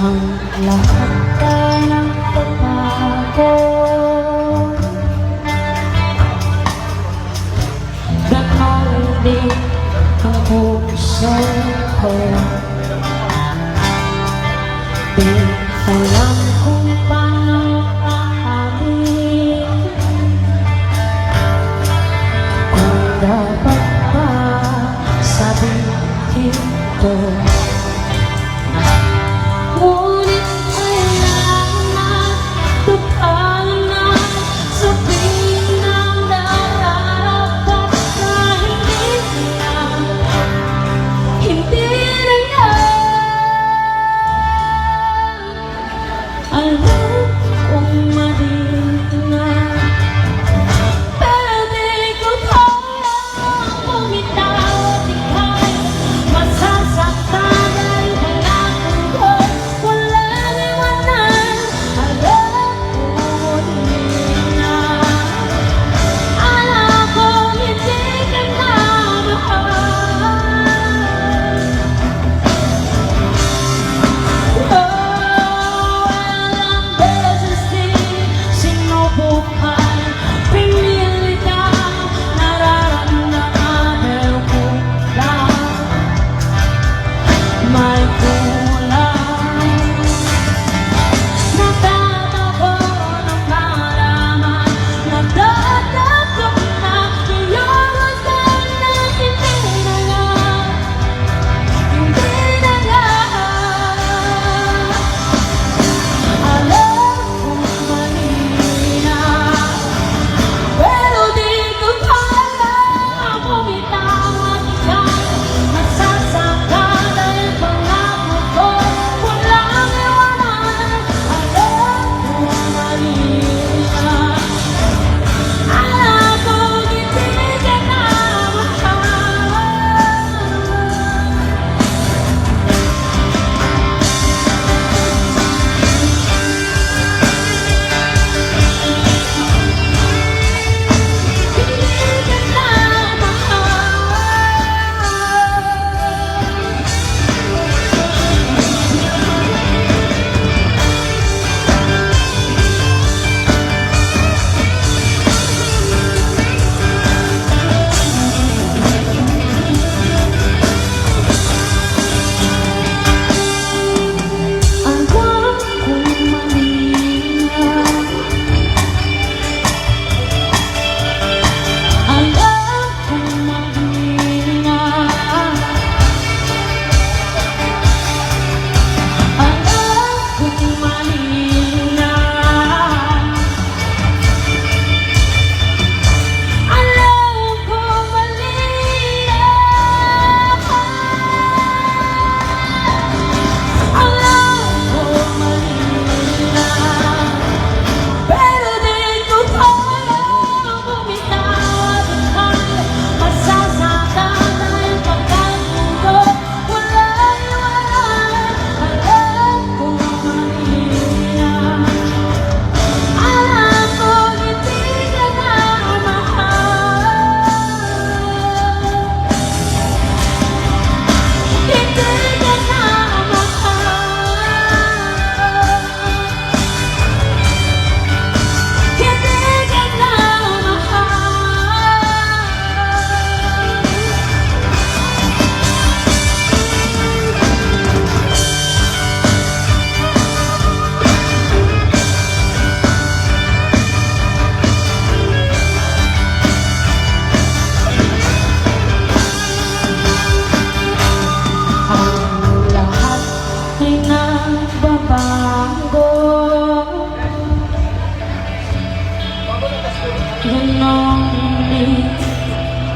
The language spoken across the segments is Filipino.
Ang lahat ka ng pagbago Nakaulit ako sa ko Di alam kung paano mahalin Kung dapat ba sabihin ko.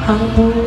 看不